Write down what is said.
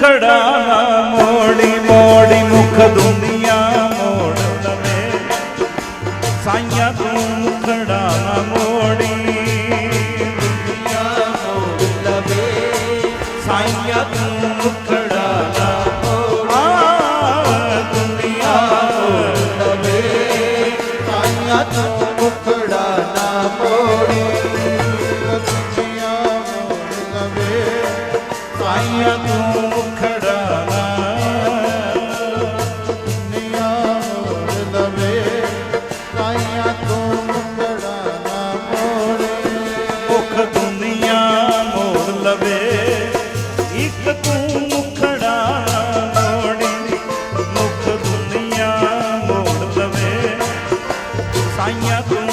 ਮੁਖੜਾ ਮੋੜੀ ਮੋੜੀ ਮੁਖ ਦੁਨੀਆ ਮੋੜ ਲਵੇ। ਸਾਈਆਂ ਤੂੰ ਮੁਖੜਾ ਨਾ ਮੋੜੀ ਦੁਨੀਆ ਮੋੜ ਲਵੇ ਸਾਈਆਂ ਤੂੰ ਮੁਖੜਾ ਮੋੜੀ। ਦੁਨੀਆ ਮੋੜ ਲਵੇ ਸਾਈਆਂ ਤੂੰ ਮੁਖੜਾ ਮਾਇਆ ਤੂੰ ਮੁਖੜਾ ਨਾ। ਨਿਆ ਲਵੇ ਮਾਇਆ ਲਵੇ, ਇੱਕ ਤੂੰ ਮੁਖੜਾ ਮੋੜੇ। ਮੁਖ ਲਵੇ ਸਾਇਆ ਤੂੰ